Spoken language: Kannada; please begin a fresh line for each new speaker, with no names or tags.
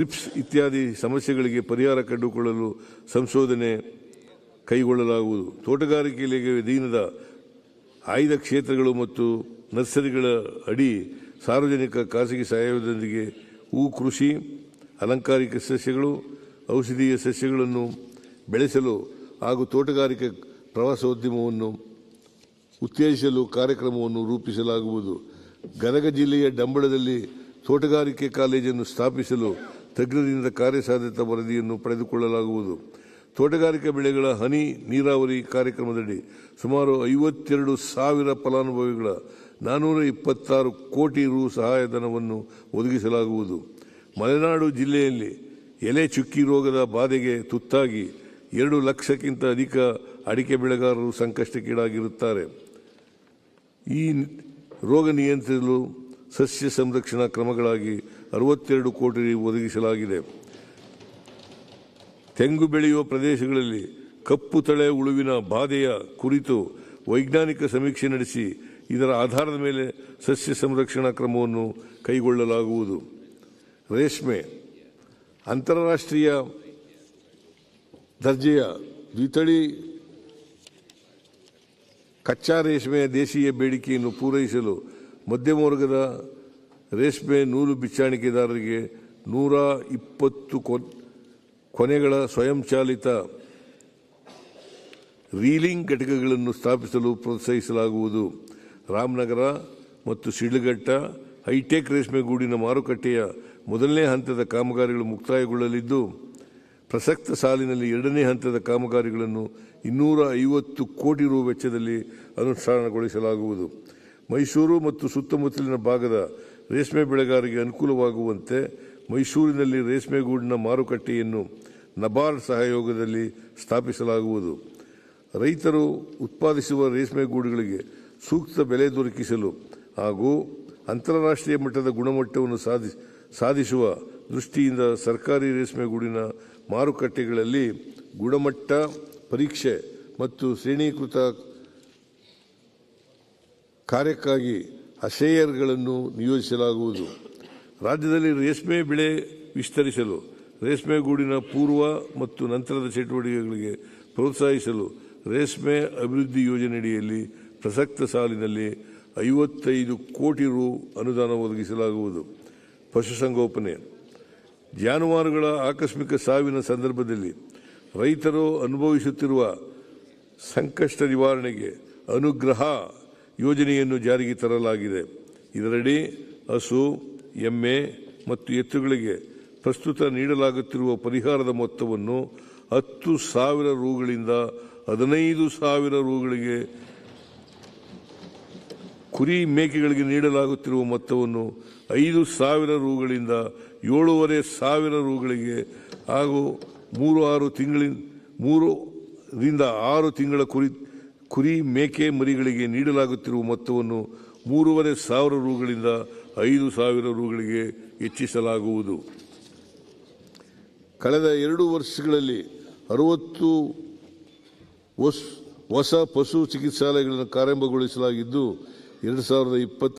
ಟ್ರಿಪ್ಸ್ ಇತ್ಯಾದಿ ಸಮಸ್ಯೆಗಳಿಗೆ ಪರಿಹಾರ ಕಂಡುಕೊಳ್ಳಲು ಸಂಶೋಧನೆ ಕೈಗೊಳ್ಳಲಾಗುವುದು. ತೋಟಗಾರಿಕೆಗೆ ಅಧೀನದ ಆಯ್ದ ಕ್ಷೇತ್ರಗಳು ಮತ್ತು ನರ್ಸರಿಗಳ ಅಡಿ ಸಾರ್ವಜನಿಕ ಖಾಸಗಿ ಸಹಯೋಗದೊಂದಿಗೆ ಹೂ, ಕೃಷಿ, ಅಲಂಕಾರಿಕ ಸಸ್ಯಗಳು, ಔಷಧೀಯ ಸಸ್ಯಗಳನ್ನು ಬೆಳೆಸಲು ಹಾಗೂ ತೋಟಗಾರಿಕೆ ಪ್ರವಾಸೋದ್ಯಮವನ್ನು ಉತ್ತೇಜಿಸಲು ಕಾರ್ಯಕ್ರಮವನ್ನು ರೂಪಿಸಲಾಗುವುದು. ಗದಗ ಜಿಲ್ಲೆಯ ಡಂಬಳದಲ್ಲಿ ತೋಟಗಾರಿಕೆ ಕಾಲೇಜನ್ನು ಸ್ಥಾಪಿಸಲು ತಜ್ಞರಿಂದ ಕಾರ್ಯಸಾಧ್ಯತಾ ವರದಿಯನ್ನು ಪಡೆದುಕೊಳ್ಳಲಾಗುವುದು. ತೋಟಗಾರಿಕೆ ಬೆಳೆಗಳ ಹನಿ ನೀರಾವರಿ ಕಾರ್ಯಕ್ರಮದಡಿ ಸುಮಾರು ಐವತ್ತೆರಡು ಸಾವಿರ ಫಲಾನುಭವಿಗಳ ನಾನ್ನೂರ ಇಪ್ಪತ್ತಾರು ಕೋಟಿ ರು ಸಹಾಯಧನವನ್ನು ಒದಗಿಸಲಾಗುವುದು. ಮಲೆನಾಡು ಜಿಲ್ಲೆಯಲ್ಲಿ ಎಲೆ ಚುಕ್ಕಿ ರೋಗದ ಬಾಧೆಗೆ ತುತ್ತಾಗಿ ಎರಡು ಲಕ್ಷಕ್ಕಿಂತ ಅಧಿಕ ಅಡಿಕೆ ಬೆಳೆಗಾರರು ಸಂಕಷ್ಟಕ್ಕೀಡಾಗಿರುತ್ತಾರೆ. ಈ ರೋಗ ನಿಯಂತ್ರಿಸಲು ಸಸ್ಯ ಸಂರಕ್ಷಣಾ ಕ್ರಮಗಳಾಗಿ ಅರವತ್ತೆರಡು ಕೋಟಿ ಒದಗಿಸಲಾಗಿದೆ. ತೆಂಗು ಬೆಳೆಯುವ ಪ್ರದೇಶಗಳಲ್ಲಿ ಕಪ್ಪು ತಳೆ ಉಳುವಿನ ಬಾಧೆಯ ಕುರಿತು ವೈಜ್ಞಾನಿಕ ಸಮೀಕ್ಷೆ ನಡೆಸಿ ಇದರ ಆಧಾರದ ಮೇಲೆ ಸಸ್ಯ ಸಂರಕ್ಷಣಾ ಕ್ರಮವನ್ನು ಕೈಗೊಳ್ಳಲಾಗುವುದು. ರೇಷ್ಮೆ ಅಂತಾರಾಷ್ಟ್ರೀಯ ದರ್ಜೆಯ ದ್ವಿತಳಿ ಕಚ್ಚಾ ರೇಷ್ಮೆಯ ದೇಶೀಯ ಬೇಡಿಕೆಯನ್ನು ಪೂರೈಸಲು ಮಧ್ಯಮ ವರ್ಗದ ರೇಷ್ಮೆ ನೂಲು ಬಿಚ್ಚಾಣಿಕೆದಾರರಿಗೆ ನೂರ ಇಪ್ಪತ್ತು ಕೊನೆಗಳ ಸ್ವಯಂಚಾಲಿತ ರೀಲಿಂಗ್ ಘಟಕಗಳನ್ನು ಸ್ಥಾಪಿಸಲು ಪ್ರೋತ್ಸಾಹಿಸಲಾಗುವುದು. ರಾಮನಗರ ಮತ್ತು ಶಿಡ್ಲಘಟ್ಟ ಹೈಟೆಕ್ ರೇಷ್ಮೆಗೂಡಿನ ಮಾರುಕಟ್ಟೆಯ ಮೊದಲನೇ ಹಂತದ ಕಾಮಗಾರಿಗಳು ಮುಕ್ತಾಯಗೊಳ್ಳಲಿದ್ದು, ಪ್ರಸಕ್ತ ಸಾಲಿನಲ್ಲಿ ಎರಡನೇ ಹಂತದ ಕಾಮಗಾರಿಗಳನ್ನು ಇನ್ನೂರ ಐವತ್ತು ಕೋಟಿ ರು ವೆಚ್ಚದಲ್ಲಿ ಅನುಷ್ಠಾನಗೊಳಿಸಲಾಗುವುದು. ಮೈಸೂರು ಮತ್ತು ಸುತ್ತಮುತ್ತಲಿನ ಭಾಗದ ರೇಷ್ಮೆ ಬೆಳೆಗಾರರಿಗೆ ಅನುಕೂಲವಾಗುವಂತೆ ಮೈಸೂರಿನಲ್ಲಿ ರೇಷ್ಮೆಗೂಡಿನ ಮಾರುಕಟ್ಟೆಯನ್ನು ನಬಾರ್ಡ್ ಸಹಯೋಗದಲ್ಲಿ ಸ್ಥಾಪಿಸಲಾಗುವುದು. ರೈತರು ಉತ್ಪಾದಿಸುವ ರೇಷ್ಮೆ ಗೂಡುಗಳಿಗೆ ಸೂಕ್ತ ಬೆಲೆ ದೊರಕಿಸಲು ಹಾಗೂ ಅಂತಾರಾಷ್ಟ್ರೀಯ ಮಟ್ಟದ ಗುಣಮಟ್ಟವನ್ನು ಸಾಧಿ, ಸಾಧಿಸುವ ದೃಷ್ಟಿಯಿಂದ ಸರ್ಕಾರಿ ರೇಷ್ಮೆ ಗೂಡಿನ ಮಾರುಕಟ್ಟೆಗಳಲ್ಲಿ ಗುಣಮಟ್ಟ, ಪರೀಕ್ಷೆ ಮತ್ತು ಶ್ರೇಣೀಕೃತ ಕಾರ್ಯಕ್ಕಾಗಿ ಅಶೇಯರ್ಗಳನ್ನು ನಿಯೋಜಿಸಲಾಗುವುದು. ರಾಜ್ಯದಲ್ಲಿ ರೇಷ್ಮೆ ಬೆಳೆ ವಿಸ್ತರಿಸಲು, ರೇಷ್ಮೆ ಗೂಡಿನ ಪೂರ್ವ ಮತ್ತು ನಂತರದ ಚಟುವಟಿಕೆಗಳಿಗೆ ಪ್ರೋತ್ಸಾಹಿಸಲು ರೇಷ್ಮೆ ಅಭಿವೃದ್ಧಿ ಯೋಜನೆಯಡಿಯಲ್ಲಿ ಪ್ರಸಕ್ತ ಸಾಲಿನಲ್ಲಿ ಐವತ್ತೈದು ಕೋಟಿ ರು ಅನುದಾನ ಒದಗಿಸಲಾಗುವುದು. ಪಶುಸಂಗೋಪನೆ. ಜಾನುವಾರುಗಳ ಆಕಸ್ಮಿಕ ಸಾವಿನ ಸಂದರ್ಭದಲ್ಲಿ ರೈತರು ಅನುಭವಿಸುತ್ತಿರುವ ಸಂಕಷ್ಟ ನಿವಾರಣೆಗೆ ಅನುಗ್ರಹ ಯೋಜನೆಯನ್ನು ಜಾರಿಗೆ ತರಲಾಗಿದೆ. ಇದರಡಿ ಹಸು, ಎಮ್ಮೆ ಮತ್ತು ಎತ್ತುಗಳಿಗೆ ಪ್ರಸ್ತುತ ನೀಡಲಾಗುತ್ತಿರುವ ಪರಿಹಾರದ ಮೊತ್ತವನ್ನು ಹತ್ತು ಸಾವಿರ ರೂಗಳಿಂದ ಹದಿನೈದು ಸಾವಿರ ರೂಗಳಿಗೆ ಕುರಿ ಮೇಕೆಗಳಿಗೆ ನೀಡಲಾಗುತ್ತಿರುವ ಮೊತ್ತವನ್ನು ಐದು ಸಾವಿರ ರೂಗಳಿಂದ ಏಳೂವರೆ ಸಾವಿರ ರೂಗಳಿಗೆ ಹಾಗೂ ಮೂರು ಆರು ತಿಂಗಳಿನ ಮೂರರಿಂದ ಆರು ತಿಂಗಳ ಕುರಿ ಕುರಿ ಮೇಕೆ ಮರಿಗಳಿಗೆ ನೀಡಲಾಗುತ್ತಿರುವ ಮೊತ್ತವನ್ನು ಮೂರುವರೆ ಸಾವಿರ ರೂಗಳಿಂದ ಐದು ಸಾವಿರ ರೂಗಳಿಗೆ ಹೆಚ್ಚಿಸಲಾಗುವುದು. ಕಳೆದ ಎರಡು ವರ್ಷಗಳಲ್ಲಿ ಅರವತ್ತು ಹೊಸ ಪಶು ಚಿಕಿತ್ಸಾಲಯಗಳನ್ನು ಪ್ರಾರಂಭಗೊಳಿಸಲಾಗಿದ್ದು, ಎರಡು ಸಾವಿರದ ಇಪ್ಪತ್ತು